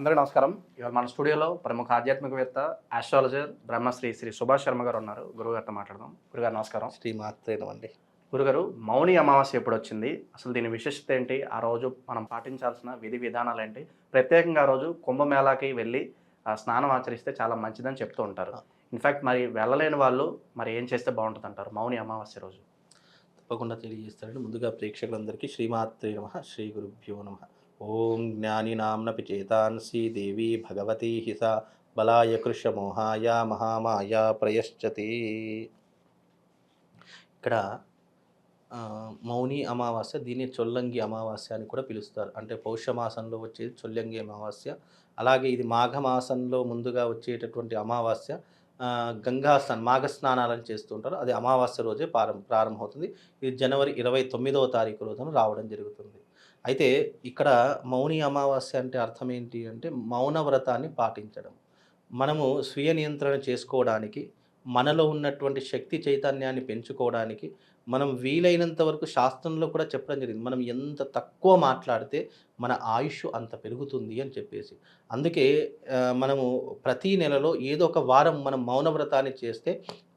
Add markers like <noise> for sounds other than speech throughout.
అందరికీ నమస్కారం. ఇవాళ మన స్టూడియోలో ప్రముఖ ఆధ్యాత్మికవేత్త ఆస్ట్రాలజర్ బ్రహ్మశ్రీ శ్రీ సుభాష్ శర్మ గారు ఉన్నారు. గురుగారితో మాట్లాడదాం. గురుగారు నమస్కారం. శ్రీమాత్రేనమండి గురుగారు మౌని అమావాస్య ఎప్పుడు వచ్చింది? అసలు దీని విశిష్టత ఏంటి? ఆ రోజు మనం పాటించాల్సిన విధి విధానాలు ఏంటి? ప్రత్యేకంగా ఆ రోజు కుంభమేళాకి వెళ్ళి ఆ, స్నానం ఆచరిస్తే చాలా మంచిదని చెప్తూ ఉంటారు. ఇన్ఫాక్ట్ మరి వెళ్ళలేని వాళ్ళు మరి ఏం చేస్తే బాగుంటుంది అంటారు మౌని అమావాస్య రోజు? తప్పకుండా తెలియజేస్తారండి ముందుగా ప్రేక్షకులందరికీ శ్రీమాత్రే నమ శ్రీ గురుభ్యో నమ. ఓం జ్ఞాని నామ్నపి చేతాన్సి దేవి భగవతి హిస బలాయ కృషమోహాయ మహామాయ ప్రయశ్చతి ఇక్కడ మౌని అమావాస్య దీన్ని చొల్లంగి అమావాస్య అని కూడా పిలుస్తారు. అంటే పౌష్యమాసంలో వచ్చేది చొల్లంగి అమావాస్య అలాగే ఇది మాఘమాసంలో ముందుగా వచ్చేటటువంటి అమావాస్య గంగా స్నానం మాఘ స్నానాలను చేస్తుంటారు అది అమావాస్య రోజే ప్రారంభ ప్రారంభమవుతుంది. ఇది జనవరి ఇరవై తొమ్మిదవ తారీఖు రోజున రావడం జరుగుతుంది. అయితే ఇక్కడ మౌని అమావాస్య అంటే అర్థం ఏంటి అంటే మౌన వ్రతాన్ని పాటించడం. మనము స్వీయ నియంత్రణ చేసుకోవడానికి మనలో ఉన్నటువంటి శక్తి చైతన్యాన్ని పెంచుకోవడానికి మనం వీలైనంత వరకు శాస్త్రంలో కూడా చెప్పడం జరిగింది. మనం ఎంత తక్కువ మాట్లాడితే మన ఆయుష్ అంత పెరుగుతుంది అని చెప్పేసి. అందుకే మనము ప్రతి నెలలో ఏదో ఒక వారం మనం మౌన వ్రతాన్ని చేస్తే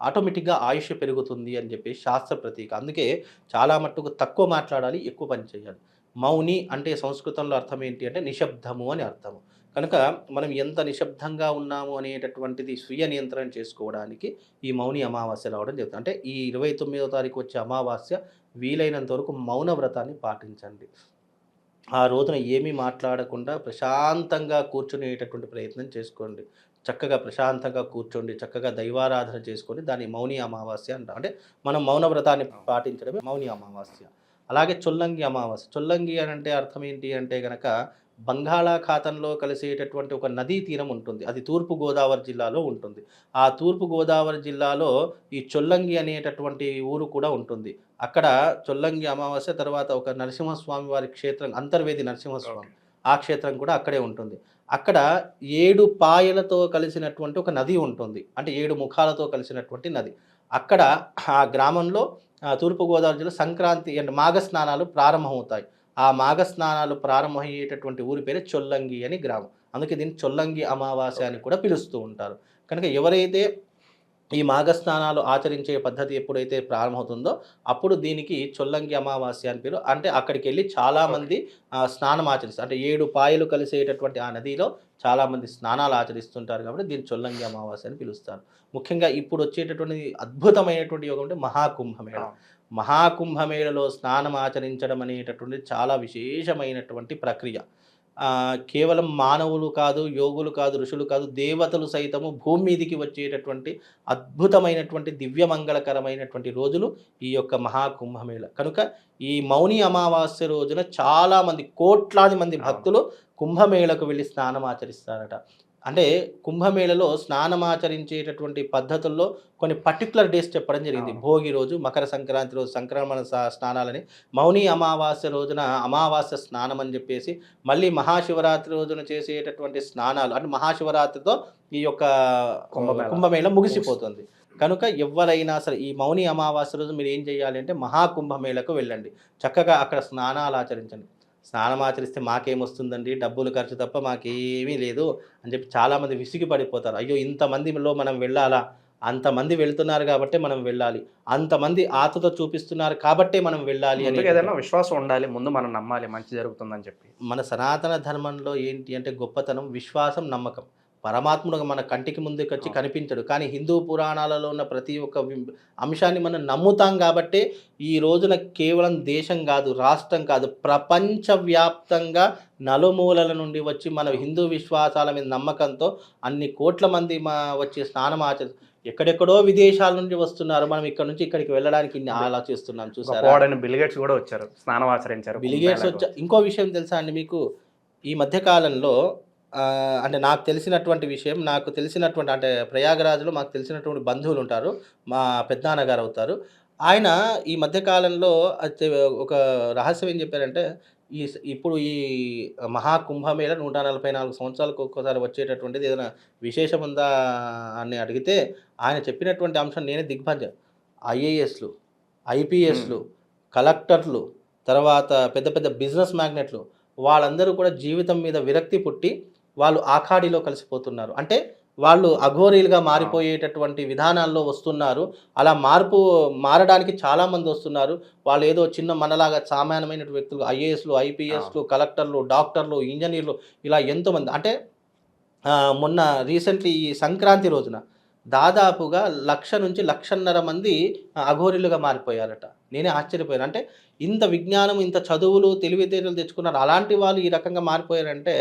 ఆటోమేటిక్గా ఆయుష్ పెరుగుతుంది అని చెప్పి శాస్త్ర ప్రతీక. అందుకే చాలా మట్టుకు తక్కువ మాట్లాడాలి ఎక్కువ పని చేయాలి. మౌని అంటే సంస్కృతంలో అర్థం ఏంటి అంటే నిశ్శబ్దము అని అర్థము. కనుక మనం ఎంత నిశ్శబ్దంగా ఉన్నాము అనేటటువంటిది స్వీయ నియంత్రణ చేసుకోవడానికి ఈ మౌని అమావాస్య రావడం జరుగుతుంది. అంటే ఈ ఇరవై తొమ్మిదో తారీఖు వచ్చే అమావాస్య వీలైనంత వరకు మౌన వ్రతాన్ని పాటించండి. ఆ రోజున ఏమీ మాట్లాడకుండా ప్రశాంతంగా కూర్చునేటటువంటి ప్రయత్నం చేసుకోండి. చక్కగా ప్రశాంతంగా కూర్చోండి చక్కగా దైవారాధన చేసుకొని దాన్ని మౌని అమావాస్య అంటాం అంటే మనం మౌన వ్రతాన్ని పాటించడమే మౌని అమావాస్య. అలాగే చొల్లంగి అమావాస్య. చొల్లంగి అని అంటే అర్థం ఏంటి అంటే గనక బంగాళాఖాతంలో కలిసేటటువంటి ఒక నదీ తీరం ఉంటుంది. అది తూర్పు గోదావరి జిల్లాలో ఉంటుంది. ఆ తూర్పు గోదావరి జిల్లాలో ఈ చొల్లంగి అనేటటువంటి ఊరు కూడా ఉంటుంది. అక్కడ చొల్లంగి అమావాస్య తర్వాత ఒక నరసింహస్వామి వారి క్షేత్రం అంతర్వేది నరసింహస్వామి ఆ క్షేత్రం కూడా అక్కడే ఉంటుంది. అక్కడ ఏడు పాయలతో కలిసినటువంటి ఒక నది ఉంటుంది. అంటే ఏడు ముఖాలతో కలిసినటువంటి నది. అక్కడ ఆ గ్రామంలో తూర్పుగోదావరి జిల్లా సంక్రాంతి అండ్ మాఘ స్నానాలు ప్రారంభమవుతాయి. ఆ మాఘ స్నానాలు ప్రారంభమయ్యేటటువంటి ఊరి పేరు చొల్లంగి అని గ్రామం. అందుకే దీన్ని చొల్లంగి అమావాస్య అని కూడా పిలుస్తూ ఉంటారు. కనుక ఎవరైతే ఈ మాఘ స్నానాలు ఆచరించే పద్ధతి ఎప్పుడైతే ప్రారంభమవుతుందో అప్పుడు దీనికి చొల్లంగి అమావాస్య అని పేరు. అంటే అక్కడికి వెళ్ళి చాలామంది స్నానం ఆచరిస్తారు. అంటే ఏడు పాయలు కలిసేటటువంటి ఆ నదిలో చాలామంది స్నానాలు ఆచరిస్తుంటారు కాబట్టి దీన్ని చొల్లంగి అమావాస్య అని పిలుస్తారు. ముఖ్యంగా ఇప్పుడు వచ్చేటటువంటి అద్భుతమైనటువంటి యోగం అంటే మహాకుంభమేళ. మహాకుంభమేళలో స్నానం ఆచరించడం అనేటటువంటి చాలా విశేషమైనటువంటి ప్రక్రియ. కేవలం మానవులు కాదు యోగులు కాదు ఋషులు కాదు దేవతలు సైతము భూమి మీదికి వచ్చేటటువంటి అద్భుతమైనటువంటి దివ్యమంగళకరమైనటువంటి రోజులు ఈ యొక్క మహాకుంభమేళ. కనుక ఈ మౌని అమావాస్య రోజున చాలామంది కోట్లాది మంది భక్తులు కుంభమేళకు వెళ్ళి స్నానం ఆచరిస్తారట. అంటే కుంభమేళలో స్నానం ఆచరించేటటువంటి పద్ధతుల్లో కొన్ని పర్టికులర్ డేస్ చెప్పడం జరిగింది. భోగి రోజు మకర సంక్రాంతి రోజు సంక్రమణ స్నానాలని. మౌని అమావాస్య రోజున అమావాస్య స్నానం అని చెప్పేసి మళ్ళీ మహాశివరాత్రి రోజున చేసేటటువంటి స్నానాలు అంటే మహాశివరాత్రితో ఈ యొక్క. కుంభమేళ ముగిసిపోతుంది. కనుక ఎవరైనా సరే ఈ మౌని అమావాస్య రోజు మీరు ఏం చేయాలి అంటే మహాకుంభమేళకు వెళ్ళండి. చక్కగా అక్కడ స్నానాలు ఆచరించండి. స్నానం ఆచరిస్తే మాకేమొస్తుందండి? డబ్బులు ఖర్చు తప్ప మాకేమీ లేదు అని చెప్పి చాలామంది విసిగి పడిపోతారు అయ్యో ఇంతమందిలో మనం వెళ్ళాలా? అంతమంది వెళ్తున్నారు కాబట్టే మనం వెళ్ళాలి. అంతమంది ఆతతో చూపిస్తున్నారు కాబట్టే మనం వెళ్ళాలి అని ఏదైనా విశ్వాసం ఉండాలి. ముందు మనం నమ్మాలి. మంచి జరుగుతుందని చెప్పి. మన సనాతన ధర్మంలో ఏంటి అంటే గొప్పతనం విశ్వాసం నమ్మకం. పరమాత్ముడు మన కంటికి ముందుకు వచ్చి. కనిపించడు. కానీ హిందూ పురాణాలలో ఉన్న ప్రతి ఒక్క అంశాన్ని మనం నమ్ముతాం కాబట్టే ఈ రోజున కేవలం దేశం కాదు రాష్ట్రం కాదు ప్రపంచవ్యాప్తంగా నలుమూలల నుండి వచ్చి మన హిందూ విశ్వాసాల మీద నమ్మకంతో అన్ని కోట్ల మంది మా వచ్చి స్నానం ఆచరి ఎక్కడెక్కడో విదేశాల నుండి వస్తున్నారు. మనం ఇక్కడ నుంచి ఇక్కడికి వెళ్ళడానికి ఇన్ని ఆలోచిస్తున్నాం చూసారా? బిలిగేట్స్ కూడా వచ్చారు. స్నానం ఆచరించారు. బిలిగేట్స్ వచ్చా ఇంకో విషయం తెలుసా అండి మీకు? ఈ మధ్య కాలంలో ఆ, అంటే నాకు తెలిసినటువంటి విషయం నాకు తెలిసినటువంటి అంటే ప్రయాగరాజులో మాకు తెలిసినటువంటి బంధువులు ఉంటారు మా పెద్దనాన్నగారు అవుతారు. ఆయన ఈ మధ్య కాలంలో అయితే ఒక రహస్యం ఏం చెప్పారంటే ఈ ఇప్పుడు ఈ మహాకుంభమేళ నూట నలభై నాలుగు సంవత్సరాలకు ఒక్కసారి వచ్చేటటువంటిది ఏదైనా విశేషం ఉందా అని అడిగితే ఆయన చెప్పినటువంటి అంశం నేనే దిగ్భంజం. ఐఏఎస్లు ఐపీఎస్లు కలెక్టర్లు తర్వాత పెద్ద పెద్ద బిజినెస్ మ్యాగ్నెట్లు వాళ్ళందరూ కూడా జీవితం మీద విరక్తి పుట్టి వాళ్ళు ఆఖాడిలో కలిసిపోతున్నారు. అంటే వాళ్ళు అఘోరీలుగా మారిపోయేటటువంటి విధానాల్లో వస్తున్నారు. అలా మార్పు మారడానికి చాలా మంది వస్తున్నారు. వాళ్ళు ఏదో చిన్న మనలాగా సామాన్యమైన వ్యక్తులు ఐఏఎస్లు ఐపీఎస్లు కలెక్టర్లు డాక్టర్లు ఇంజనీర్లు ఇలా ఎంతోమంది. అంటే మొన్న రీసెంట్లీ ఈ సంక్రాంతి రోజున దాదాపుగా లక్ష నుంచి లక్షన్నర మంది అఘోరీలుగా మారిపోయారట. నేనే ఆశ్చర్యపోయాను. అంటే ఇంత విజ్ఞానం ఇంత చదువులు తెలివితేటలు తెచ్చుకున్నారు. అలాంటి వాళ్ళు ఈ రకంగా మారిపోయారంటే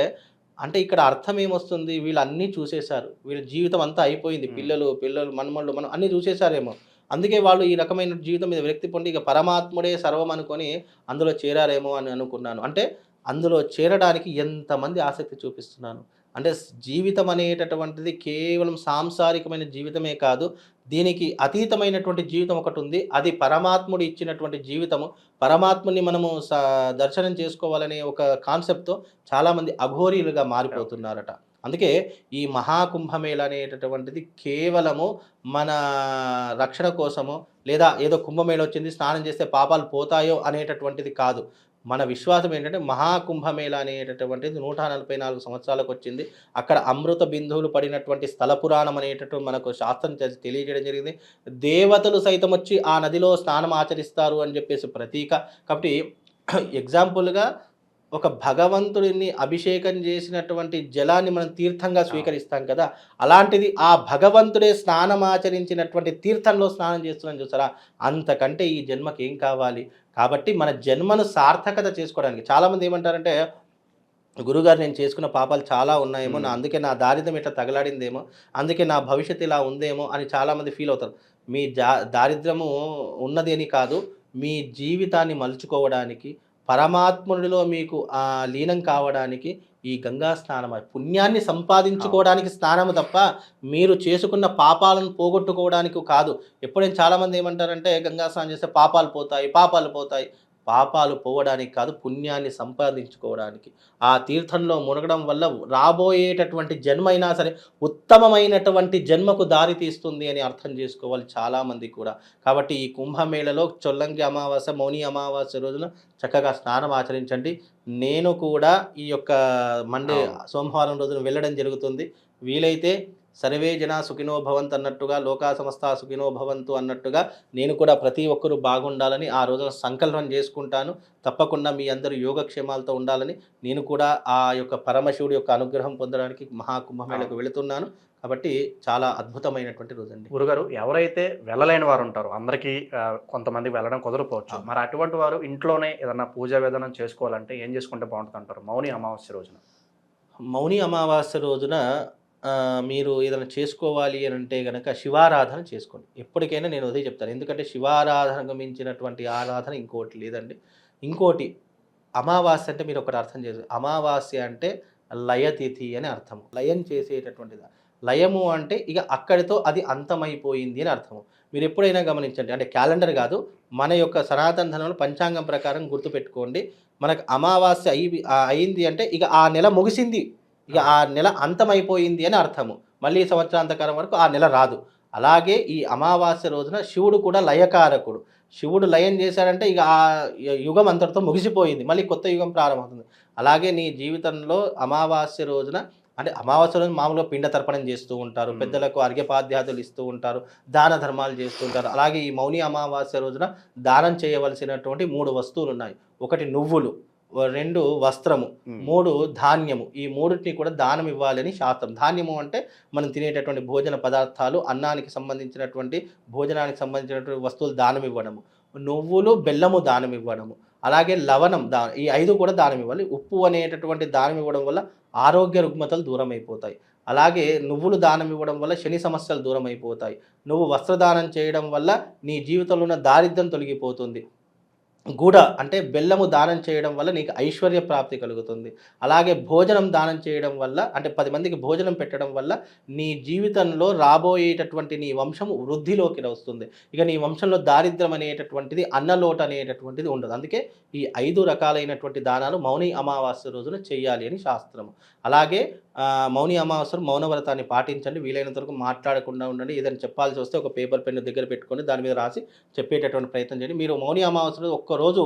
అంటే ఇక్కడ అర్థం ఏమొస్తుంది? వీళ్ళు అన్నీ చూసేశారు. వీళ్ళ జీవితం అంతా అయిపోయింది. పిల్లలు పిల్లలు మనమళ్ళు మనం అన్నీ చూసేశారేమో. అందుకే వాళ్ళు ఈ రకమైన జీవితం మీద వ్యక్తి పొంది ఇక పరమాత్ముడే సర్వం అనుకొని అందులో చేరారేమో అని అనుకున్నాను. అంటే అందులో చేరడానికి ఎంతమంది ఆసక్తి చూపిస్తున్నాను? అంటే జీవితం అనేటటువంటిది కేవలం సాంసారికమైన జీవితమే కాదు దీనికి అతీతమైనటువంటి జీవితం ఒకటి ఉంది. అది పరమాత్ముడు ఇచ్చినటువంటి జీవితము. పరమాత్ముని మనము స దర్శనం చేసుకోవాలనే ఒక కాన్సెప్ట్తో చాలామంది అఘోరీలుగా మారిపోతున్నారట. అందుకే ఈ మహాకుంభమేళ అనేటటువంటిది కేవలము మన రక్షణ కోసమో లేదా ఏదో కుంభమేళ వచ్చింది స్నానం చేస్తే పాపాలు పోతాయో అనేటటువంటిది కాదు. మన విశ్వాసం ఏంటంటే మహాకుంభమేళ అనేటటువంటిది నూట నలభై నాలుగు సంవత్సరాలకు వచ్చింది. అక్కడ అమృత బిందువులు పడినటువంటి స్థల పురాణం అనేటటువంటి మనకు శాస్త్రం తెలియజేయడం జరిగింది. దేవతలు సైతం వచ్చి ఆ నదిలో స్నానం ఆచరిస్తారు అని చెప్పేసి ప్రతీక. కాబట్టి <clears throat> ఎగ్జాంపుల్గా ఒక భగవంతుడిని అభిషేకం చేసినటువంటి జలాన్ని మనం తీర్థంగా స్వీకరిస్తాం కదా. అలాంటిది ఆ భగవంతుడే స్నానం ఆచరించినటువంటి తీర్థంలో స్నానం చేస్తున్నాం చూసారా? అంతకంటే ఈ జన్మకి ఏం కావాలి? కాబట్టి మన జన్మను సార్థకత చేసుకోవడానికి చాలామంది ఏమంటారంటే గురుగారు నేను చేసుకున్న పాపాలు చాలా ఉన్నాయేమో నా అందుకే నా దారిద్ర్యం ఇట్లా తగలాడిందేమో అందుకే నా భవిష్యత్తు ఇలా ఉందేమో అని చాలామంది ఫీల్ అవుతారు. మీ జా దారిద్ర్యము ఉన్నది అని కాదు మీ జీవితాన్ని మలుచుకోవడానికి పరమాత్ముడిలో మీకు ఆ లీనం కావడానికి ఈ గంగా స్నానం పుణ్యాన్ని సంపాదించుకోవడానికి స్నానము తప్ప మీరు చేసుకున్న పాపాలను పోగొట్టుకోవడానికి కాదు. ఎప్పుడైనా చాలామంది ఏమంటారంటే గంగా స్నానం చేస్తే పాపాలు పోతాయి పాపాలు పోతాయి. పాపాలు పోవడానికి కాదు పుణ్యాన్ని సంపాదించుకోవడానికి. ఆ తీర్థంలో మునగడం వల్ల రాబోయేటటువంటి జన్మ అయినా సరే ఉత్తమమైనటువంటి జన్మకు దారి తీస్తుంది అని అర్థం చేసుకోవాలి చాలామంది కూడా. కాబట్టి ఈ కుంభమేళలో చొల్లంగి అమావాస్య మౌని అమావాస్య రోజున చక్కగా స్నానం ఆచరించండి. నేను కూడా ఈ యొక్క మండే. సోమవారం రోజున వెళ్ళడం జరుగుతుంది. వీలైతే సర్వే జన సుఖినో భవంతు అన్నట్టుగా లోకా సమస్త సుఖినో భవంతు అన్నట్టుగా నేను కూడా ప్రతి ఒక్కరూ బాగుండాలని ఆ రోజున సంకల్పం చేసుకుంటాను. తప్పకుండా మీ అందరూ యోగక్షేమాలతో ఉండాలని నేను కూడా ఆ యొక్క పరమశివుడి యొక్క అనుగ్రహం పొందడానికి మహాకుంభమేళకు వెళుతున్నాను. కాబట్టి చాలా అద్భుతమైనటువంటి రోజండి. గురుగారు ఎవరైతే వెళ్ళలేని వారు ఉంటారో అందరికీ కొంతమంది వెళ్ళడం కుదరపోవచ్చు. మరి అటువంటి వారు ఇంట్లోనే ఏదైనా పూజా విధానం చేసుకోవాలంటే ఏం చేసుకుంటే బాగుంటుంది అంటారు మౌని అమావాస్య రోజున. మౌని అమావాస్య రోజున మీరు ఏదైనా చేసుకోవాలి అని అంటే కనుక శివారాధన చేసుకోండి. ఎప్పటికైనా నేను అదే చెప్తాను. ఎందుకంటే శివారాధనకు మించినటువంటి ఆరాధన ఇంకోటి లేదండి. ఇంకోటి అమావాస్య అంటే మీరు ఒకటి అర్థం చేసి అమావాస్య అంటే లయతిథి అని అర్థము. లయం చేసేటటువంటిది? లయము అంటే ఇక అక్కడితో అది అంతమైపోయింది అని అర్థము. మీరు ఎప్పుడైనా గమనించండి. అంటే క్యాలెండర్ కాదు. మన యొక్క సనాతన ధనంలో పంచాంగం ప్రకారం గుర్తుపెట్టుకోండి. మనకు అమావాస్య అయి అయింది అంటే ఇక ఆ నెల ముగిసింది. ఇక ఆ నెల అంతమైపోయింది అని అర్థము. మళ్ళీ సంవత్సరాంతకాలం వరకు ఆ నెల రాదు. అలాగే ఈ అమావాస్య రోజున శివుడు కూడా లయకారకుడు. శివుడు లయం చేశాడంటే ఇక ఆ యుగం అంతటితో ముగిసిపోయింది. మళ్ళీ కొత్త యుగం ప్రారంభమవుతుంది. అలాగే నీ జీవితంలో అమావాస్య రోజున అంటే అమావాస్య రోజు మామూలుగా పిండ తర్పణం చేస్తూ ఉంటారు. పెద్దలకు అర్ఘ్యపాద్యాదులు ఇస్తూ ఉంటారు. దాన ధర్మాలు చేస్తూ ఉంటారు. అలాగే ఈ మౌని అమావాస్య రోజున దానం చేయవలసినటువంటి మూడు వస్తువులు ఉన్నాయి ఒకటి నువ్వులు. రెండు వస్త్రము మూడు ధాన్యము. ఈ మూడింటిని కూడా దానం ఇవ్వాలని శాస్త్రం. ధాన్యము అంటే మనం తినేటటువంటి భోజన పదార్థాలు అన్నానికి సంబంధించినటువంటి భోజనానికి సంబంధించినటువంటి వస్తువులు దానం ఇవ్వడము. నువ్వులు బెల్లము దానం ఇవ్వడము. అలాగే లవణం దా ఈ ఐదు కూడా దానం ఇవ్వాలి. ఉప్పు అనేటటువంటి దానం ఇవ్వడం వల్ల ఆరోగ్య రుగ్మతలు దూరం అయిపోతాయి అలాగే నువ్వులు దానం ఇవ్వడం వల్ల శని సమస్యలు దూరం అయిపోతాయి నువ్వు వస్త్రదానం చేయడం వల్ల నీ జీవితంలో ఉన్న దారిద్ర్యం తొలగిపోతుంది. గూడ అంటే బెల్లము దానం చేయడం వల్ల నీకు ఐశ్వర్య ప్రాప్తి కలుగుతుంది. అలాగే భోజనం దానం చేయడం వల్ల అంటే పది మందికి భోజనం పెట్టడం వల్ల నీ జీవితంలో రాబోయేటటువంటి నీ వంశం వృద్ధిలోకి వస్తుంది ఇక నీ వంశంలో దారిద్రం అనేటటువంటిది అన్నలోటు అనేటటువంటిది ఉండదు. అందుకే ఈ ఐదు రకాలైనటువంటి దానాలు మౌని అమావాస్య రోజున చేయాలి అని శాస్త్రము. అలాగే మౌని అమావాస్య మౌనవ్రతాన్ని పాటించండి. వీలైనంత వరకు మాట్లాడకుండా ఉండండి. ఏదైనా చెప్పాల్సి వస్తే ఒక పేపర్ పెన్ను దగ్గర పెట్టుకొని దాని మీద రాసి చెప్పేటటువంటి ప్రయత్నం చేయండి. మీరు మౌని అమావాస్య రోజు ఒక్కరోజు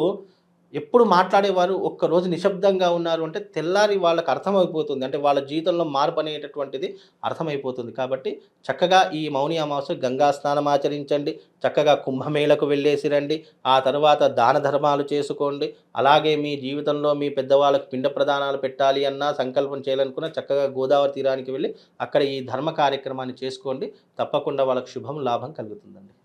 ఎప్పుడు మాట్లాడేవారు ఒక్క రోజు నిశ్శబ్దంగా ఉన్నారు అంటే తెల్లారి వాళ్ళకి అర్థమైపోతుంది. అంటే వాళ్ళ జీవితంలో మార్పు అనేటటువంటిది అర్థమైపోతుంది. కాబట్టి చక్కగా ఈ మౌని అమావాస్య గంగా స్నానం ఆచరించండి. చక్కగా కుంభమేళకు వెళ్ళేసి రండి. ఆ తర్వాత దాన ధర్మాలు చేసుకోండి. అలాగే మీ జీవితంలో మీ పెద్దవాళ్ళకు పిండ ప్రదానాలు పెట్టాలి అన్నా సంకల్పం చేయాలనుకున్నా చక్కగా గోదావరి తీరానికి వెళ్ళి అక్కడ ఈ ధర్మ కార్యక్రమాన్ని చేసుకోండి. తప్పకుండా వాళ్ళకి శుభం లాభం కలుగుతుందండి.